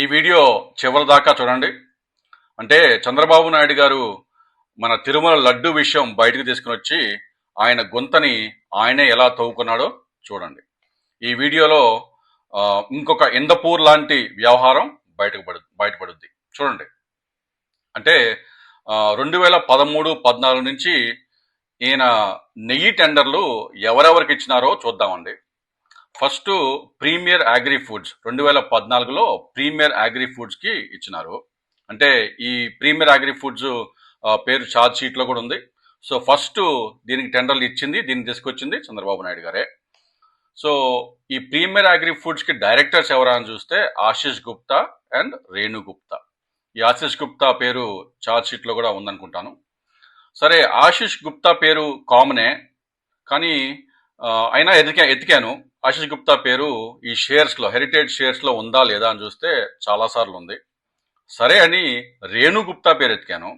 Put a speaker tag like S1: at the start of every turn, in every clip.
S1: ఈ వీడియో చివరి దాకా చూడండి. అంటే చంద్రబాబు నాయుడు గారు మన తిరుమల లడ్డు విషయం బయటకు తీసుకుని వచ్చి ఆయన గొంతని ఆయనే ఎలా తవ్వుకున్నాడో చూడండి. ఈ వీడియోలో ఇంకొక ఇందపూర్ లాంటి వ్యవహారం బయటకు పడు బయటపడుద్ది చూడండి. అంటే రెండు వేల పదమూడు పద్నాలుగు నుంచి ఈయన నెయ్యి టెండర్లు ఎవరెవరికి ఇచ్చినారో చూద్దామండి. ఫస్ట్ ప్రీమియర్ అగ్రి ఫుడ్స్ రెండు వేల పద్నాలుగులో ప్రీమియర్ అగ్రి ఫుడ్స్కి ఇచ్చినారు. అంటే ఈ ప్రీమియర్ అగ్రి ఫుడ్స్ పేరు ఛార్జ్ షీట్లో కూడా ఉంది. సో ఫస్ట్ దీనికి టెండర్లు ఇచ్చింది దీన్ని తీసుకొచ్చింది చంద్రబాబు నాయుడు గారే. సో ఈ ప్రీమియర్ అగ్రి ఫుడ్స్కి డైరెక్టర్స్ ఎవరా అని చూస్తే ఆశిష్ గుప్తా అండ్ రేణు గుప్తా. ఈ ఆశిష్ గుప్తా పేరు ఛార్జ్ షీట్లో కూడా ఉందనుకుంటాను. సరే ఆశిష్ గుప్తా పేరు కామనే కానీ అయినా ఎతికా ఎతికాను. ఆశిష్ గుప్తా పేరు ఈ షేర్స్లో హెరిటేజ్ షేర్స్లో ఉందా లేదా అని చూస్తే చాలాసార్లు ఉంది. సరే అని రేణు గుప్తా పేరు ఎతికాను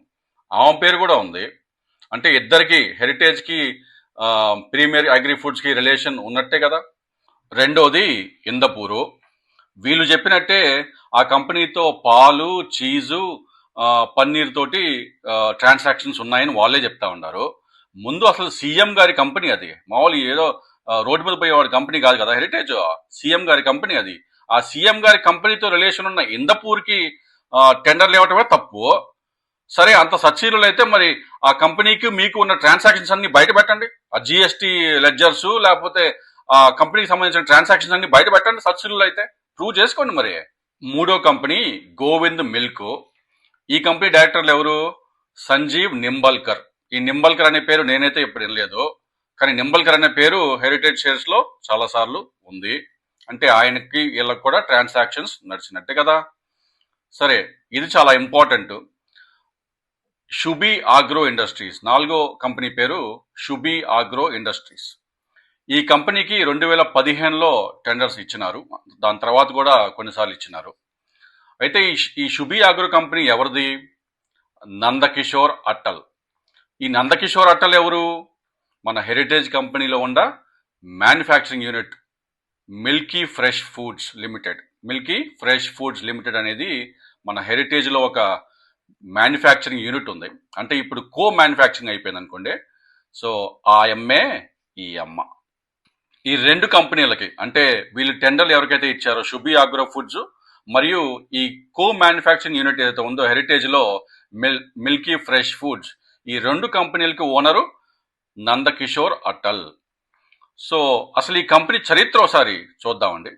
S1: ఆమె పేరు కూడా ఉంది. అంటే ఇద్దరికి హెరిటేజ్కి ప్రీమియర్ అగ్రి ఫుడ్స్కి రిలేషన్ ఉన్నట్టే కదా. రెండోది ఇందపూరు. వీళ్ళు చెప్పినట్టే ఆ కంపెనీతో పాలు చీజు పన్నీర్ తోటి ట్రాన్సాక్షన్స్ ఉన్నాయని వాళ్ళే చెప్తా ఉన్నారు. ముందు అసలు సీఎం గారి కంపెనీ అది. మామూలు ఏదో రోడ్డు మీద పోయేవాడి కంపెనీ కాదు కదా హెరిటేజ్ సీఎం గారి కంపెనీ అది. ఆ సీఎం గారి కంపెనీతో రిలేషన్ ఉన్న ఇందపూర్కి టెండర్లు ఇవ్వటమే తప్పు. సరే అంత సచ్చీలు అయితే మరి ఆ కంపెనీకి మీకు ఉన్న ట్రాన్సాక్షన్స్ అన్ని బయట పెట్టండి. ఆ జిఎస్టీ లెడ్జర్స్ లేకపోతే ఆ కంపెనీకి సంబంధించిన ట్రాన్సాక్షన్స్ అన్ని బయట పెట్టండి సబ్సిడీలు అయితే ప్రూవ్ చేసుకోండి మరి. మూడో కంపెనీ గోవింద్ మిల్క్. ఈ కంపెనీ డైరెక్టర్లు ఎవరు? సంజీవ్ నింబల్కర్. ఈ నింబల్కర్ అనే పేరు నేనైతే ఇప్పుడు వినలేదు. కానీ నింబల్కర్ అనే పేరు హెరిటేజ్ షేర్స్లో చాలాసార్లు చాలా సార్లు ఉంది. అంటే ఆయనకి వీళ్ళకి కూడా ట్రాన్సాక్షన్స్ నడిచినట్టే కదా. సరే ఇది చాలా ఇంపార్టెంట్. Shubhi agro industries. నాలుగో కంపెనీ పేరు షుబీ ఆగ్రో ఇండస్ట్రీస్. ఈ కంపెనీకి రెండు వేల పదిహేనులో టెండర్స్ ఇచ్చినారు. దాని తర్వాత కూడా కొన్నిసార్లు ఇచ్చినారు. అయితే ఈ ఈ షుబీ ఆగ్రో కంపెనీ ఎవరిది? నందకిషోర్ అట్టల్. ఈ నందకిషోర్ అట్టల్ ఎవరు? మన హెరిటేజ్ కంపెనీలో ఉన్న manufacturing unit milky fresh foods limited milky fresh foods limited అనేది మన హెరిటేజ్లో ఒక మ్యానుఫ్యాక్చరింగ్ యూనిట్ ఉంది. అంటే ఇప్పుడు కో మ్యానుఫ్యాక్చరింగ్ అయిపోయింది అనుకోండి. సో ఆ అమ్మే ఈ అమ్మ. ఈ రెండు కంపెనీలకి అంటే వీళ్ళు టెండర్లు ఎవరికైతే ఇచ్చారో షుబీ ఆగ్రో ఫుడ్స్ మరియు ఈ కో మ్యానుఫ్యాక్చరింగ్ యూనిట్ ఏదైతే ఉందో హెరిటేజ్లో మిల్ మిల్కీ ఫ్రెష్ ఫుడ్స్ ఈ రెండు కంపెనీలకి ఓనరు నందకిషోర్ అటల్. సో అసలు ఈ కంపెనీ చరిత్ర ఒకసారి చూద్దామండి.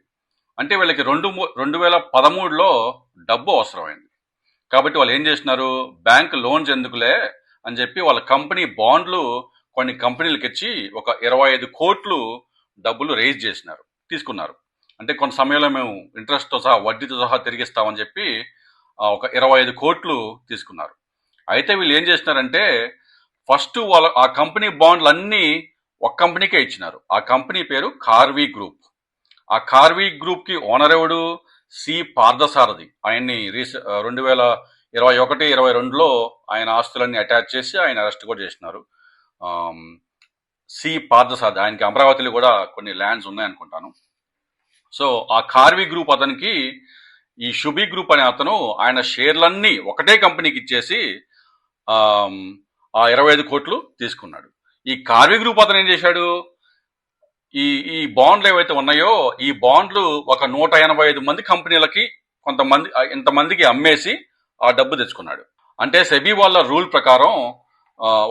S1: అంటే వీళ్ళకి రెండు మూ- రెండు వేల పదమూడులో డబ్బు అవసరమైంది. కాబట్టి వాళ్ళు ఏం చేసినారు? బ్యాంక్ లోన్స్ ఎందుకులే అని చెప్పి వాళ్ళ కంపెనీ బాండ్లు కొన్ని కంపెనీలకు ఇచ్చి ఒక ఇరవై ఐదు కోట్లు డబ్బులు రేజ్ చేసినారు తీసుకున్నారు. అంటే కొంత సమయంలో మేము ఇంట్రెస్ట్తో సహా వడ్డీతో సహా తిరిగిస్తామని చెప్పి ఒక ఇరవై ఐదు కోట్లు తీసుకున్నారు. అయితే వీళ్ళు ఏం చేసినారంటే ఫస్ట్ వాళ్ళ ఆ కంపెనీ బాండ్లు అన్నీ ఒక కంపెనీకే ఇచ్చినారు. ఆ కంపెనీ పేరు కార్వీ గ్రూప్. ఆ కార్వీ గ్రూప్కి ఓనర్ ఎవడు? సి పార్థసారథి. ఆయన్ని రీస రెండు వేల ఇరవై ఒకటి ఇరవై రెండులో ఆయన ఆస్తులన్నీ అటాచ్ చేసి ఆయన అరెస్ట్ కూడా చేసినారు. సి పార్థసారథి. ఆయనకి అమరావతిలో కూడా కొన్ని ల్యాండ్స్ ఉన్నాయనుకుంటాను. సో ఆ కార్వీ గ్రూప్ అతనికి ఈ షుబీ గ్రూప్ అనే అతను ఆయన షేర్లన్నీ ఒకటే కంపెనీకి ఇచ్చేసి ఆ ఇరవై ఐదు కోట్లు తీసుకున్నాడు. ఈ కార్వీ గ్రూప్ అతను ఏం చేశాడు? ఈ ఈ బాండ్లు ఏవైతే ఉన్నాయో ఈ బాండ్లు ఒక నూట ఎనభై ఐదు మంది కంపెనీలకి కొంతమంది ఇంతమందికి అమ్మేసి ఆ డబ్బు తెచ్చుకున్నాడు. అంటే సెబీ వాళ్ళ రూల్ ప్రకారం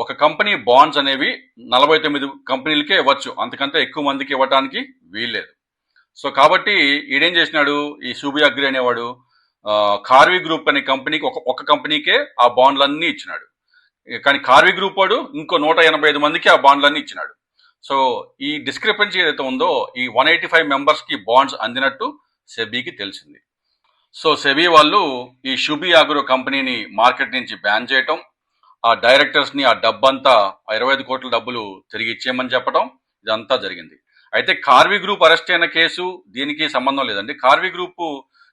S1: ఒక కంపెనీ బాండ్స్ అనేవి నలభై తొమ్మిది కంపెనీలకే ఇవ్వచ్చు. అంతకంటే ఎక్కువ మందికి ఇవ్వడానికి వీల్లేదు. సో కాబట్టి ఈడేం చేసినాడు? ఈ సూబి అగ్రి అనేవాడు కార్వి కార్వీ గ్రూప్ అనే కంపెనీకి ఒక ఒక కంపెనీకే ఆ బాండ్లన్నీ ఇచ్చినాడు. కానీ కార్వీ గ్రూప్ వాడు ఇంకో నూట ఎనభై ఐదు మందికి ఆ బాండ్లన్నీ ఇచ్చినాడు. సో ఈ డిస్క్రిపెన్సీ ఏదైతే ఉందో ఈ వన్ ఎయిటీ ఫైవ్ మెంబర్స్కి బాండ్స్ అందినట్టు సెబీకి తెలిసింది. సో సెబీ వాళ్ళు ఈ షుబీ ఆగ్రో కంపెనీని మార్కెట్ నుంచి బ్యాన్ చేయటం ఆ డైరెక్టర్స్ని ఆ డబ్బంతా ఆ ఇరవై ఐదు కోట్ల డబ్బులు తిరిగి ఇచ్చేయమని చెప్పడం ఇదంతా జరిగింది. అయితే కార్వీ గ్రూప్ అరెస్ట్ అయిన కేసు దీనికి సంబంధం లేదండి. కార్వీ గ్రూప్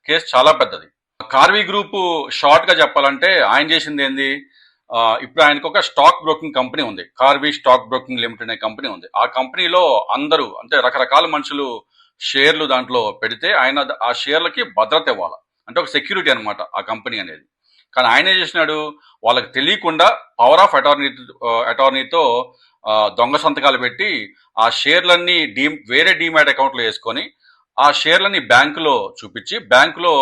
S1: కేసు చాలా పెద్దది. కార్వీ గ్రూప్ షార్ట్గా చెప్పాలంటే ఆయన చేసింది ఏంది? ఇప్పుడు ఆయనకు ఒక స్టాక్ బ్రోకింగ్ కంపెనీ ఉంది. కార్వీ స్టాక్ బ్రోకింగ్ లిమిటెడ్ అనే కంపెనీ ఉంది. ఆ కంపెనీలో అందరూ అంటే రకరకాల మనుషులు షేర్లు దాంట్లో పెడితే ఆయన ఆ షేర్లకి భద్రత ఇవ్వాలి? అంటే ఒక సెక్యూరిటీ అనమాట ఆ కంపెనీ అనేది. కానీ ఆయన ఏం చేసినాడు? వాళ్ళకి తెలియకుండా పవర్ ఆఫ్ అటార్నీ అటార్నీతో దొంగ సంతకాలు పెట్టి ఆ షేర్లన్నీ డీ వేరే డీమ్యాట్ అకౌంట్లో వేసుకొని ఆ షేర్లని బ్యాంకులో చూపించి బ్యాంకులో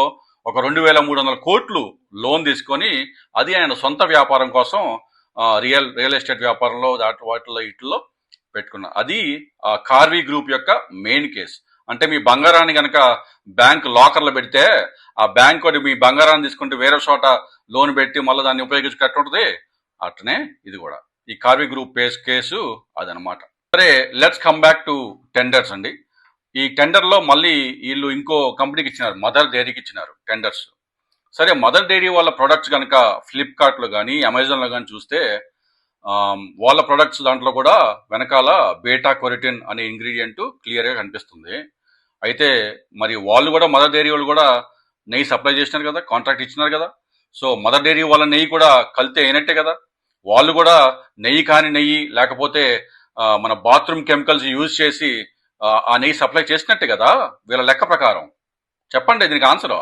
S1: ఒక రెండు వేల మూడు వందల కోట్లు లోన్ తీసుకొని అది ఆయన సొంత వ్యాపారం కోసం రియల్ రియల్ ఎస్టేట్ వ్యాపారంలో దాటి వాటిలో ఇట్లో పెట్టుకున్న. అది ఆ కార్వీ గ్రూప్ యొక్క మెయిన్ కేస్. అంటే మీ బంగారాన్ని కనుక బ్యాంక్ లాకర్లో పెడితే ఆ బ్యాంక్ ఒకటి మీ బంగారాన్ని తీసుకుంటే వేరే చోట లోన్ పెట్టి మళ్ళీ దాన్ని ఉపయోగించుకున్నట్టు ఉంటుంది అట్లనే ఇది కూడా. ఈ కార్వీ గ్రూప్ పేస్ కేసు అదనమాట. సరే let's come back to tenders అండి. ఈ టెండర్లో మళ్ళీ వీళ్ళు ఇంకో కంపెనీకి ఇచ్చినారు మదర్ డైరీకి ఇచ్చినారు టెండర్స్. సరే మదర్ డైరీ వాళ్ళ ప్రొడక్ట్స్ కనుక ఫ్లిప్కార్ట్లో కానీ అమెజాన్లో కానీ చూస్తే వాళ్ళ ప్రొడక్ట్స్ దాంట్లో కూడా వెనకాల బేటా కొరిటిన్ అనే ఇంగ్రీడియంట్ క్లియర్గా కనిపిస్తుంది. అయితే మరి వాళ్ళు కూడా మదర్ డైరీ వాళ్ళు కూడా నెయ్యి సప్లై చేసినారు కదా కాంట్రాక్ట్ ఇచ్చినారు కదా సో మదర్ డైరీ వాళ్ళ నెయ్యి కూడా కలితే అయినట్టే కదా. వాళ్ళు కూడా నెయ్యి కాని నెయ్యి లేకపోతే మన బాత్రూమ్ కెమికల్స్ యూజ్ చేసి ఆ నెయ్యి సప్లై చేసినట్టే కదా వీళ్ళ లెక్క ప్రకారం. చెప్పండి దీనికి ఆన్సర్.